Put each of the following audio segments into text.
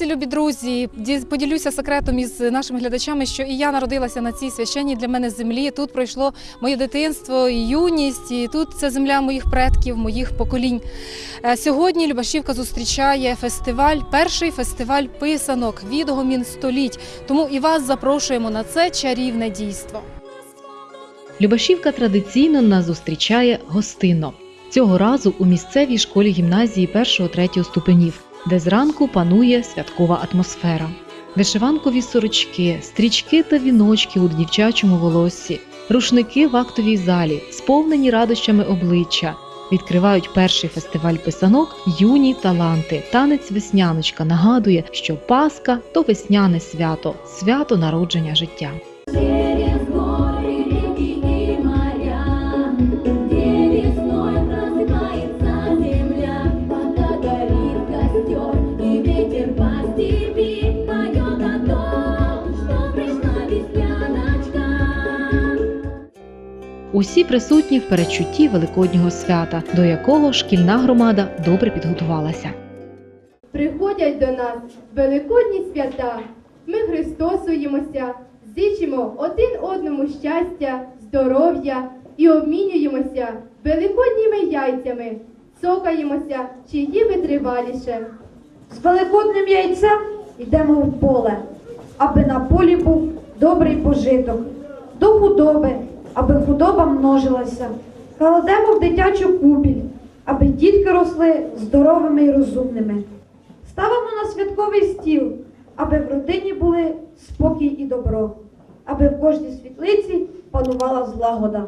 Ми любі друзі, ді- поділюся секретом із нашими глядачами, що і я народилася на цій священній для мене землі. Тут пройшло моє дитинство і юність, і тут це земля моїх предків, моїх поколінь. Е, Сьогодні Любашівка зустрічає фестиваль, перший фестиваль писанок відгомін століть. Тому і вас запрошуємо на це чарівне дійство. Любашівка традиційно нас зустрічає гостинно. Цього разу у місцевій школі гімназії 1-3 ступенів, де зранку панує святкова атмосфера. Вишиванкові сорочки, стрічки та віночки у дівчачому волоссі, рушники в актовій залі, сповнені радощами обличчя. Відкривають перший фестиваль писанок Юні таланти. Танець весняночка нагадує, що Пасха то весняне свято, свято народження життя. Усі присутні в передчутті великоднього свята, до якого шкільна громада добре підготувалася. Приходять до нас великодні свята. Ми Христосуємося, зичимо один одному щастя, здоров'я і обмінюємося великодніми яйцями, цокаємося, чиї витриваліше. З великодним яйцем йдемо в поле, аби на полі був добрий пожиток, до худоби, аби худоба множилася. Кладемо в дитячу купіль, аби дітки росли здоровими і розумними. Ставимо на святковий стіл, аби в родині були спокій і добро, аби в кожній світлиці панувала злагода.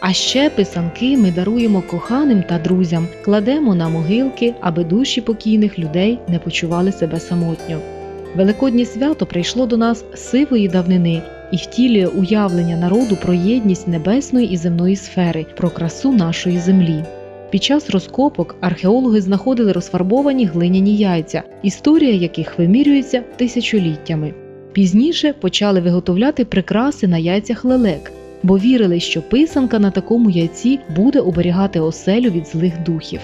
А ще писанки ми даруємо коханим та друзям, кладемо на могилки, аби душі покійних людей не почували себе самотньо. Великоднє свято прийшло до нас з сивої давнини і втілює уявлення народу про єдність небесної і земної сфери, про красу нашої землі. Під час розкопок археологи знаходили розфарбовані глиняні яйця, історія яких вимірюється тисячоліттями. Пізніше почали виготовляти прикраси на яйцях лелек, бо вірили, що писанка на такому яйці буде оберігати оселю від злих духів.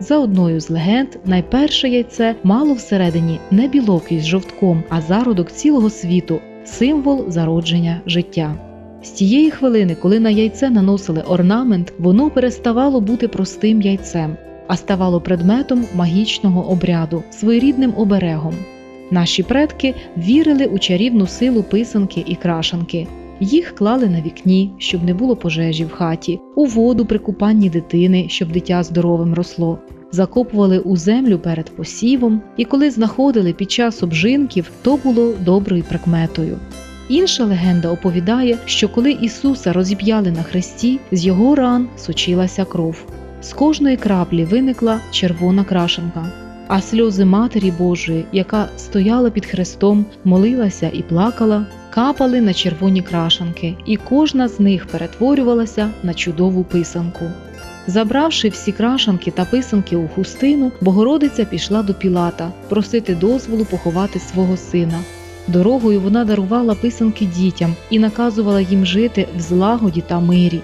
За одною з легенд, найперше яйце мало всередині не білок із жовтком, а зародок цілого світу, символ зародження життя. З тієї хвилини, коли на яйце наносили орнамент, воно переставало бути простим яйцем, а ставало предметом магічного обряду, своєрідним оберегом. Наші предки вірили у чарівну силу писанки і крашанки. Їх клали на вікні, щоб не було пожежі в хаті, у воду при купанні дитини, щоб дитя здоровим росло. Закопували у землю перед посівом, і коли знаходили під час обжинків, то було доброю прикметою. Інша легенда оповідає, що коли Ісуса розіп'яли на хресті, з його ран сочилася кров. З кожної краплі виникла червона крашенка, а сльози Матері Божої, яка стояла під хрестом, молилася і плакала, капали на червоні крашанки, і кожна з них перетворювалася на чудову писанку. Забравши всі крашанки та писанки у хустину, Богородиця пішла до Пілата просити дозволу поховати свого сина. Дорогою вона дарувала писанки дітям і наказувала їм жити в злагоді та мирі.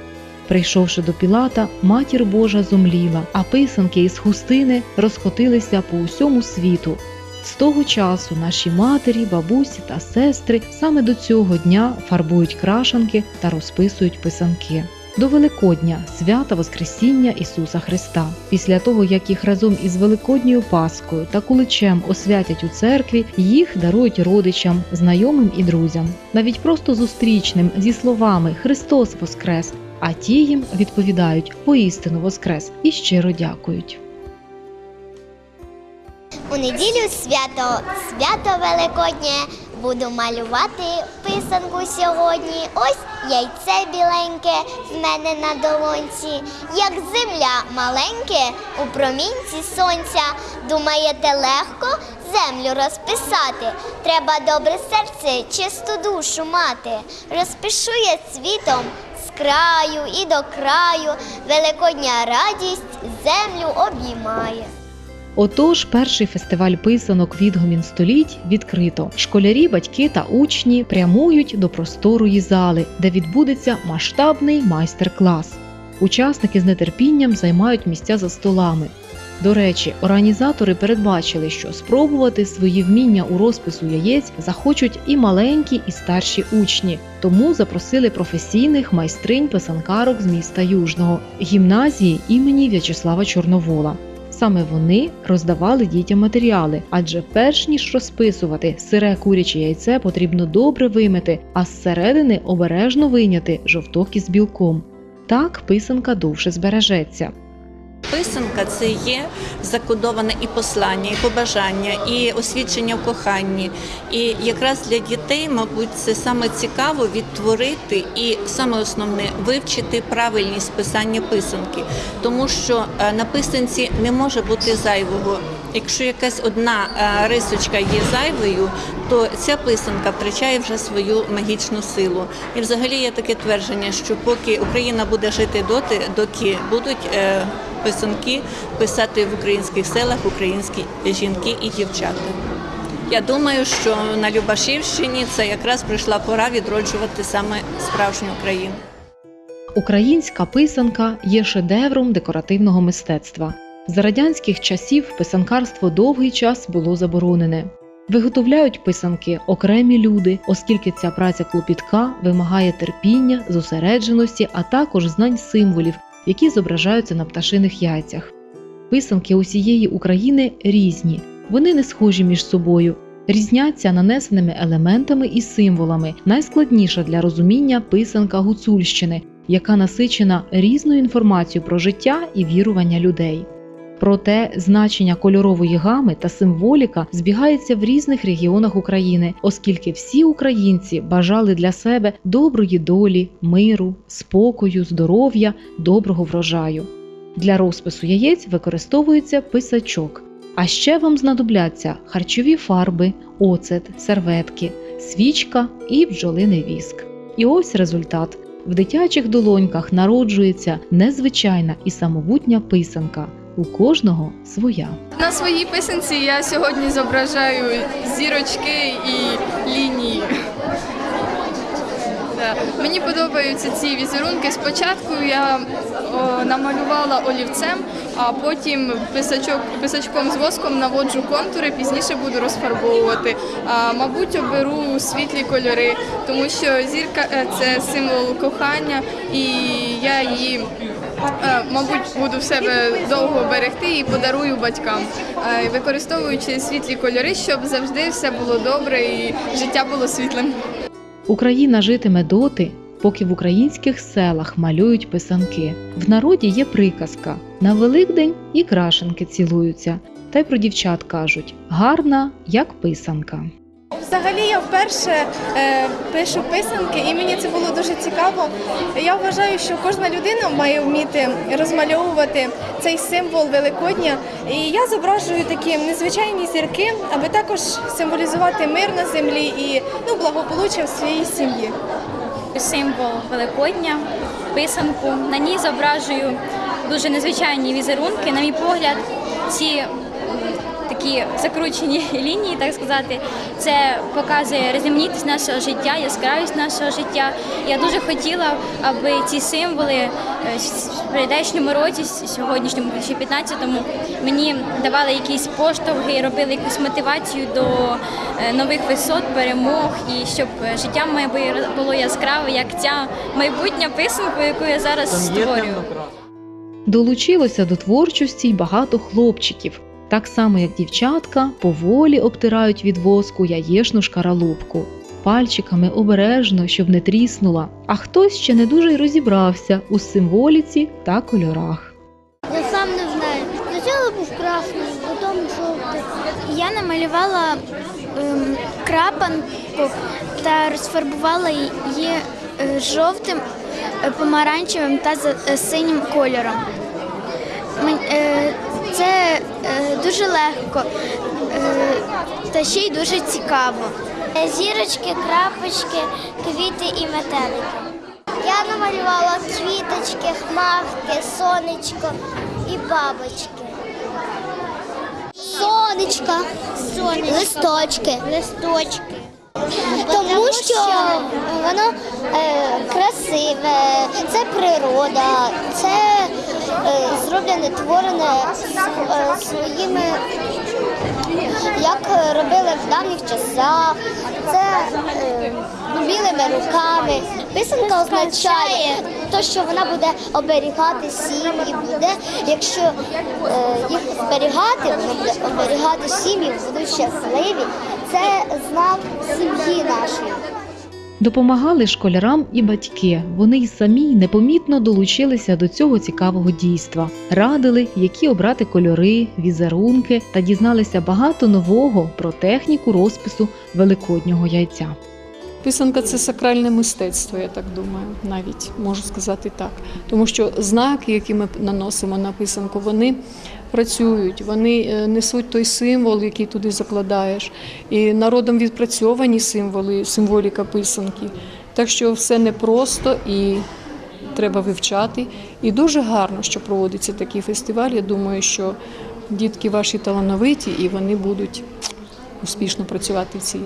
Прийшовши до Пілата, матір Божа зомліла, а писанки із хустини розкотилися по усьому світу. З того часу наші матері, бабусі та сестри саме до цього дня фарбують крашанки та розписують писанки. До Великодня свята Воскресіння Ісуса Христа. Після того, як їх разом із Великодньою Паскою та куличем освятять у церкві, їх дарують родичам, знайомим і друзям, навіть просто зустрічним зі словами Христос Воскрес. А ті їм відповідають поістину Воскрес і щиро дякують. У неділю свято, свято Великоднє. Буду малювати писанку сьогодні. Ось яйце біленьке в мене на долонці, як земля маленьке у промінці сонця. Думаєте, легко землю розписати? Треба добре серце, чисту душу мати. Розпишу я світом з краю і до краю. Великодня радість землю обіймає. Отож, перший фестиваль писанок відгомін століть відкрито. Школярі, батьки та учні прямують до просторої зали, де відбудеться масштабний майстер-клас. Учасники з нетерпінням займають місця за столами. До речі, організатори передбачили, що спробувати свої вміння у розпису яєць захочуть і маленькі, і старші учні, тому запросили професійних майстринь писанкарок з міста Южного гімназії імені В'ячеслава Чорновола. Саме вони роздавали дітям матеріали, адже перш ніж розписувати сире куряче яйце потрібно добре вимити, а зсередини обережно вийняти жовток із білком. Так писанка довше збережеться. Писанка це є закодоване і послання, і побажання, і освідчення в коханні. І якраз для дітей, мабуть, це саме цікаво відтворити і саме основне вивчити правильність писання писанки, тому що е, на писанці не може бути зайвого. Якщо якась одна е, рисочка є зайвою, то ця писанка втрачає вже свою магічну силу. І взагалі є таке твердження, що поки Україна буде жити доти, доки будуть е, писанки писати в українських селах українські жінки і дівчата. Я думаю, що на Любашівщині це якраз прийшла пора відроджувати саме справжню Україну. Українська писанка є шедевром декоративного мистецтва. За радянських часів писанкарство довгий час було заборонене. Виготовляють писанки окремі люди, оскільки ця праця клопітка вимагає терпіння, зосередженості, а також знань символів, які зображаються на пташиних яйцях. Писанки усієї України різні, вони не схожі між собою, різняться нанесеними елементами і символами. Найскладніша для розуміння писанка Гуцульщини, яка насичена різною інформацією про життя і вірування людей. Проте значення кольорової гами та символіка збігаються в різних регіонах України, оскільки всі українці бажали для себе доброї долі, миру, спокою, здоров'я, доброго врожаю. Для розпису яєць використовується писачок. А ще вам знадобляться харчові фарби, оцет, серветки, свічка і бджолиний віск. І ось результат. В дитячих долоньках народжується незвичайна і самобутня писанка. У кожного своя. На своїй писанці я сьогодні зображаю зірочки і лінії. Мені подобаються ці візерунки. Спочатку я о, намалювала олівцем, а потім писачок, писачком з воском наводжу контури, пізніше буду розфарбовувати. А, мабуть, оберу світлі кольори, тому що зірка е, це символ кохання, і я її Мабуть, буду в себе довго берегти і подарую батькам, Е, використовуючи світлі кольори, щоб завжди все було добре і життя було світлим. Україна житиме доти, поки в українських селах малюють писанки. В народі є приказка: на Великдень і крашенки цілуються. Та й про дівчат кажуть: гарна, як писанка. Взагалі я вперше е, пишу писанки, і мені це було дуже цікаво. Я вважаю, що кожна людина має вміти розмальовувати цей символ Великодня. І я зображую такі незвичайні зірки, аби також символізувати мир на землі і ну, благополуччя в своїй сім'ї. символ Великодня, писанку. На ній зображую дуже незвичайні візерунки. На мій погляд, ці такі закручені лінії, так сказати, це показує різноманітність нашого життя, яскравість нашого життя. Я дуже хотіла, аби ці символи е, в прийдешньому році, сьогоднішньому 2015-му, мені давали якісь поштовхи, робили якусь мотивацію до е, нових висот, перемог, і щоб життя моє було яскраве, як ця майбутня писанка, яку я зараз створюю. Долучилося до творчості й багато хлопчиків. Так само, як дівчатка, поволі обтирають від воску яєшну шкаралупку. Пальчиками обережно, щоб не тріснула, а хтось ще не дуже й розібрався у символіці та кольорах. Я сам не знаю. Спочатку був красний, потім жовтий. Я намалювала ем, крапанку та розфарбувала її е, жовтим, е, помаранчевим та е, синім кольором. Мен- е, Це е, дуже легко е, та ще й дуже цікаво. Зірочки, крапочки, квіти і метелики. Я намалювала квіточки, хмарки, сонечко і бабочки. Сонечка, листочки. Листочки. Тому що воно е, красиве, це природа, це зроблене, творене е, своїми, як е, робили в давніх часах. Це е, білими руками. Писанка означає те, що вона буде оберігати сім'ї, буде, якщо е, їх зберігати, вона буде оберігати сім'ї, будуть щасливі. Це знак сім'ї нашої. Допомагали школярам і батьки. Вони й самі непомітно долучилися до цього цікавого дійства, радили, які обрати кольори, візерунки та дізналися багато нового про техніку розпису великоднього яйця. Писанка це сакральне мистецтво, я так думаю, навіть можу сказати так. Тому що знаки, які ми наносимо на писанку, вони працюють, вони е, несуть той символ, який туди закладаєш. І народом відпрацьовані символи, символіка писанки. Так що все непросто і треба вивчати. І дуже гарно, що проводиться такий фестиваль. Я думаю, що дітки ваші талановиті і вони будуть успішно працювати в цій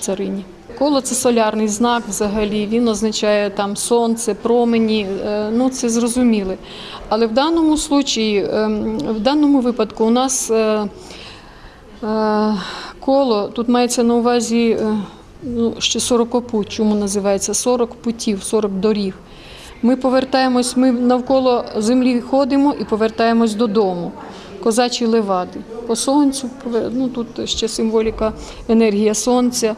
царині. Коло це солярний знак взагалі, він означає там сонце, промені, е, ну це зрозуміло. Але в даному случаї, ем, в даному випадку у нас е, е, коло, тут мається на увазі ну, ще 40 путь, чому називається 40 путів, 40 доріг. Ми повертаємось, ми навколо землі ходимо і повертаємось додому. Козачі левади. По сонцю, ну тут ще символіка енергія сонця.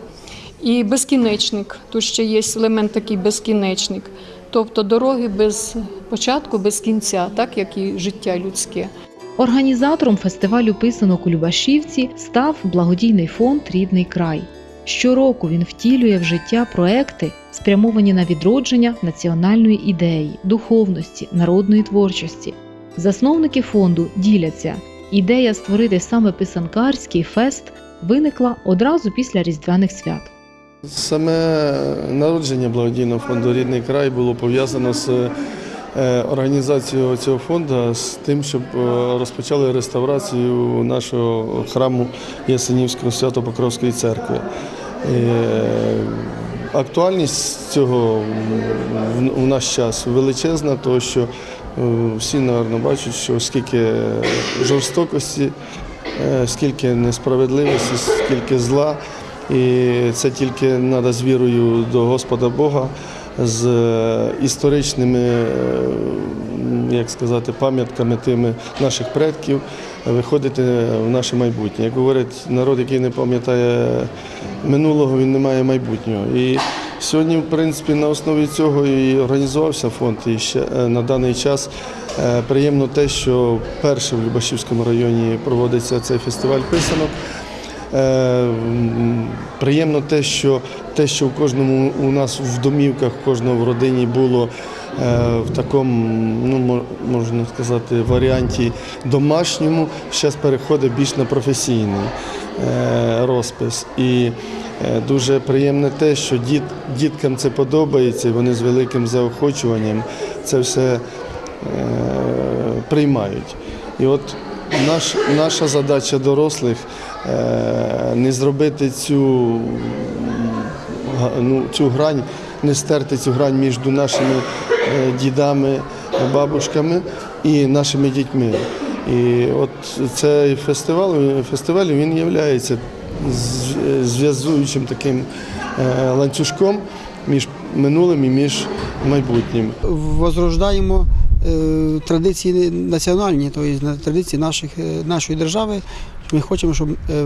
І безкінечник. Тут ще є елемент такий безкінечник. Тобто дороги без початку, без кінця, так як і життя людське. Організатором фестивалю писанок у Любашівці став благодійний фонд Рідний край. Щороку він втілює в життя проекти, спрямовані на відродження національної ідеї, духовності, народної творчості. Засновники фонду діляться. Ідея створити саме писанкарський фест виникла одразу після Різдвяних свят. Саме народження благодійного фонду Рідний край було пов'язано з е, організацією цього фонду з тим, щоб е, розпочали реставрацію нашого храму Ясенівської Свято-Покровської церкви. Е, Актуальність цього в наш час величезна, тому що всі, напевно, бачать, що скільки жорстокості, скільки несправедливості, скільки зла. І це тільки треба з вірою до Господа Бога, з е, історичними, е, як сказати, пам'ятками тими наших предків виходити в наше майбутнє. Як говорять, народ, який не пам'ятає минулого, він не має майбутнього. І сьогодні, в принципі, на основі цього і організувався фонд. І ще е, на даний час приємно те, що вперше в Любашівському районі проводиться цей фестиваль писанок. Е, Приємно те, що те, що в кожному у нас в домівках, в кожного в родині було е, в такому, ну можна сказати, варіанті домашньому, зараз переходить більш на професійний е, розпис. І дуже приємне те, що діт, діткам це подобається, і вони з великим заохочуванням це все приймають. І от наш, наша задача дорослих е, не зробити цю, ну, цю грань, не стерти цю грань між нашими е, дідами, бабушками і нашими дітьми. І от цей фестиваль, фестиваль він є зв'язуючим таким е, ланцюжком між минулим і між майбутнім. возрождаємо традиції національні, тобто традиції наших, е, нашої держави. Ми хочемо, щоб е,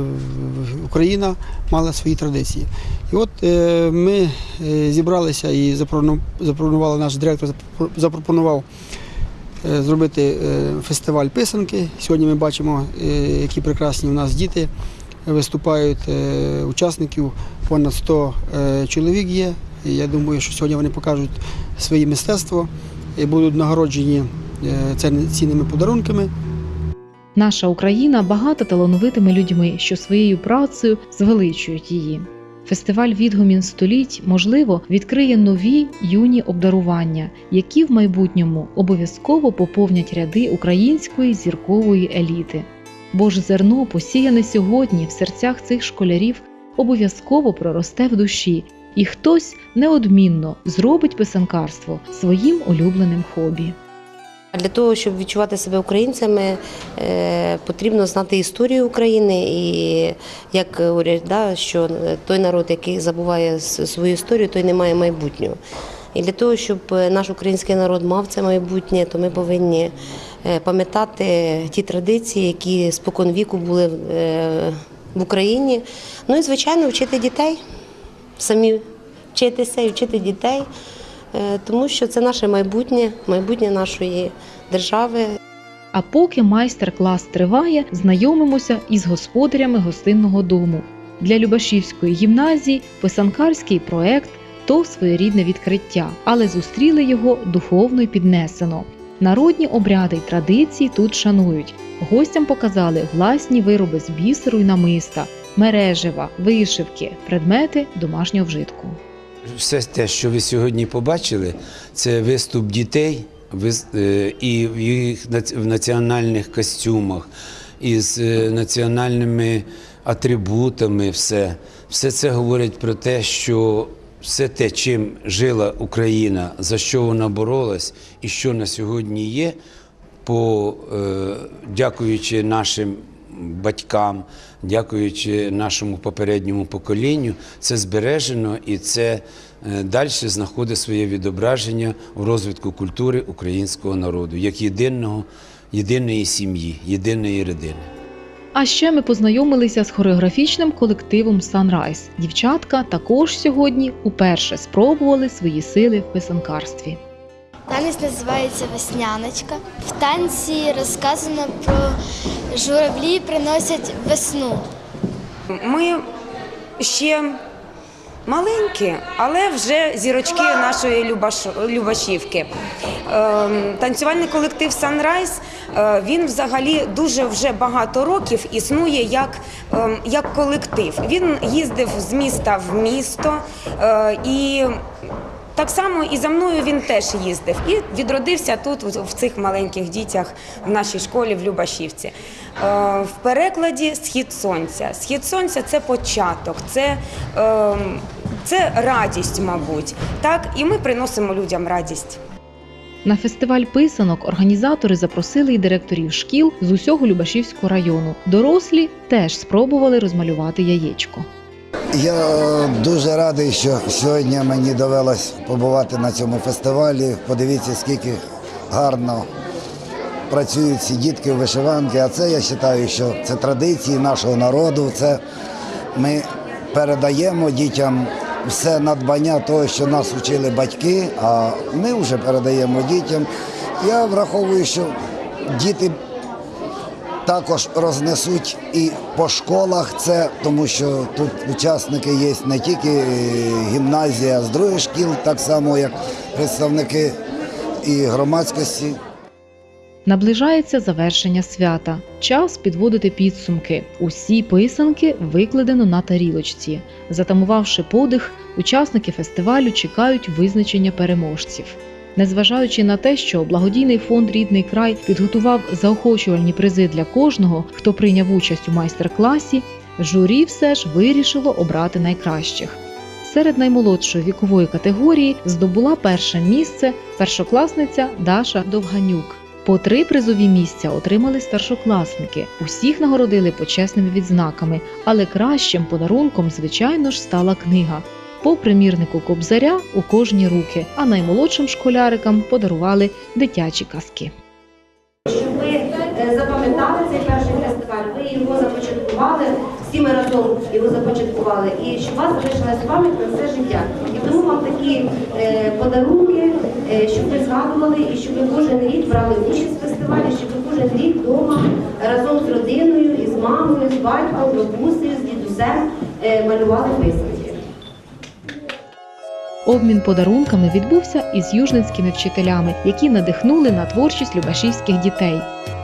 Україна мала свої традиції. І от е, ми е, зібралися і запропону- запропонували наш директор запро- запропонував е, зробити е, фестиваль писанки. Сьогодні ми бачимо, е, які прекрасні у нас діти виступають. е, Учасників понад 100 е, чоловік є. Я думаю, що сьогодні вони покажуть своє мистецтво і будуть нагороджені е, цінними подарунками. Наша Україна багата талановитими людьми, що своєю працею звеличують її. Фестиваль відгомін століть, можливо, відкриє нові юні обдарування, які в майбутньому обов'язково поповнять ряди української зіркової еліти. Бо ж зерно, посіяне сьогодні в серцях цих школярів, обов'язково проросте в душі, і хтось неодмінно зробить писанкарство своїм улюбленим хобі. Для того, щоб відчувати себе українцями, е, потрібно знати історію України і як говорять, да, що той народ, який забуває свою історію, той не має майбутнього. І для того, щоб наш український народ мав це майбутнє, то ми повинні е, пам'ятати ті традиції, які спокон віку були е, в Україні. Ну і звичайно вчити дітей, самі вчитися і вчити дітей, е, тому що це наше майбутнє, майбутнє нашої держави. А поки майстер-клас триває, знайомимося із господарями гостинного дому. Для Любашівської гімназії писанкарський проект то своєрідне відкриття, але зустріли його духовно й піднесено. Народні обряди й традиції тут шанують. Гостям показали власні вироби з бісеру й намиста, мережева, вишивки, предмети домашнього вжитку. Все те, що ви сьогодні побачили, це виступ дітей е, і в їх в національних костюмах, із е, національними атрибутами. Все. все це говорить про те, що все те, чим жила Україна, за що вона боролась і що на сьогодні є, по, е, дякуючи нашим батькам, дякуючи нашому попередньому поколінню, це збережено і це е, далі знаходить своє відображення у розвитку культури українського народу як єдиного, єдиної сім'ї, єдиної родини. А ще ми познайомилися з хореографічним колективом Sunrise. Дівчатка також сьогодні уперше спробували свої сили в писанкарстві. Танець називається Весняночка. В танці розказано про журавлі приносять весну. Ми ще маленькі, але вже зірочки нашої Любаш- Любашівки. Ем, Танцювальний колектив Sunrise, е, він взагалі дуже вже багато років існує як, ем, як колектив. Він їздив з міста в місто е, і так само і за мною він теж їздив і відродився тут, в цих маленьких дітях в нашій школі в Любашівці. Е, В перекладі Схід сонця. Схід сонця це початок, це, ем, це радість, мабуть. Так, і ми приносимо людям радість. На фестиваль писанок організатори запросили й директорів шкіл з усього Любашівського району. Дорослі теж спробували розмалювати яєчко. Я е, дуже радий, що сьогодні мені довелось побувати на цьому фестивалі. Подивіться, скільки гарно працюють ці дітки в вишиванки. А це я вважаю, що це традиції нашого народу. Це ми передаємо дітям все надбання того, що нас вчили батьки, а ми вже передаємо дітям. Я враховую, що діти також рознесуть і по школах це, тому що тут учасники є не тільки е, гімназія, з других шкіл, так само як представники і громадськості. Наближається завершення свята. Час підводити підсумки. Усі писанки викладено на тарілочці. Затамувавши подих, учасники фестивалю чекають визначення переможців. Незважаючи на те, що благодійний фонд Рідний край підготував заохочувальні призи для кожного, хто прийняв участь у майстер-класі, журі все ж вирішило обрати найкращих. Серед наймолодшої вікової категорії здобула перше місце першокласниця Даша Довганюк. По три призові місця отримали старшокласники. Усіх нагородили почесними відзнаками, але кращим подарунком, звичайно ж, стала книга. По примірнику Кобзаря у кожні руки, а наймолодшим школярикам подарували дитячі казки. Щоб ви е, запам'ятали цей перший фестиваль, ви його започаткували, всі ми разом його започаткували, і щоб вас залишилась пам'ять на все життя. І тому вам такі е, подарунки, е, щоб ви згадували, і щоб ви кожен рік брали участь в фестивалі, щоб ви кожен рік вдома разом з родиною, із мамою, з батьком, бабусею, з дідусем малювали писанки. Обмін подарунками відбувся із южницькими вчителями, які надихнули на творчість любашівських дітей.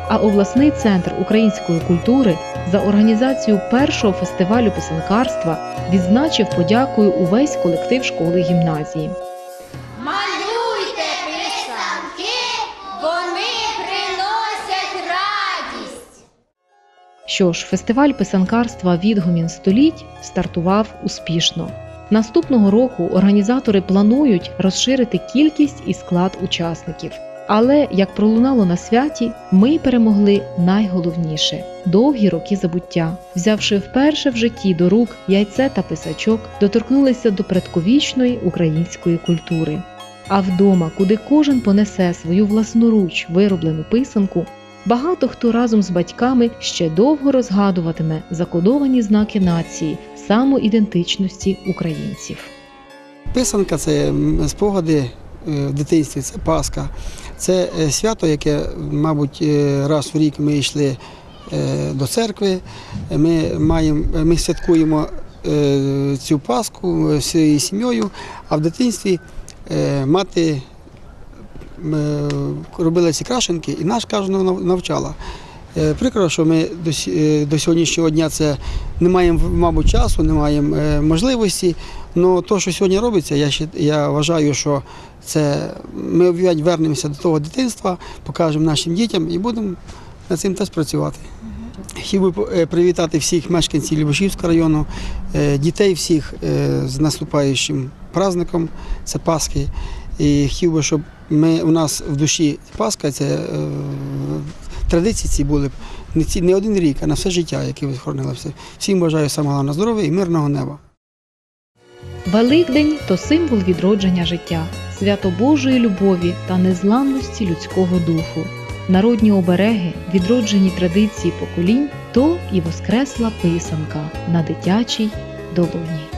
А обласний центр української культури за організацію першого фестивалю писанкарства відзначив подякою увесь колектив школи гімназії. Малюйте писанки, вони приносять радість. Що ж, фестиваль писанкарства відгомін століть стартував успішно. Наступного року організатори планують розширити кількість і склад учасників. Але як пролунало на святі, ми перемогли найголовніше довгі роки забуття, взявши вперше в житті до рук яйце та писачок, доторкнулися до предковічної української культури. А вдома, куди кожен понесе свою власноруч вироблену писанку, багато хто разом з батьками ще довго розгадуватиме закодовані знаки нації, самоідентичності українців. Писанка це спогади е, в дитинстві, це Пасха. Це е, свято, яке, мабуть, е, раз в рік ми йшли до церкви. Ми, маємо, ми святкуємо цю Пасху е, всією сім'єю, а в дитинстві мати робила ці крашенки і нас кожного навчала. Е, Прикро, що ми до, е, до сьогоднішнього дня це не маємо, мабуть, часу, не маємо е, можливості. Але те, що сьогодні робиться, я, ще- я вважаю, що це ми вернемося до того дитинства, покажемо нашим дітям і будемо над цим теж працювати. Хотів би привітати всіх мешканців Любашівського району, дітей всіх з наступаючим праздником, це Пасхи. І хотів би, щоб ми, у нас в душі Пасха, це традиції ці були б не, ці, не один рік, а на все життя, яке відхоронилося. Всім бажаю самого здоров'я і мирного неба. Великдень то символ відродження життя, свято Божої любові та незламності людського духу. Народні обереги, відроджені традиції поколінь, то і воскресла писанка на дитячій долоні.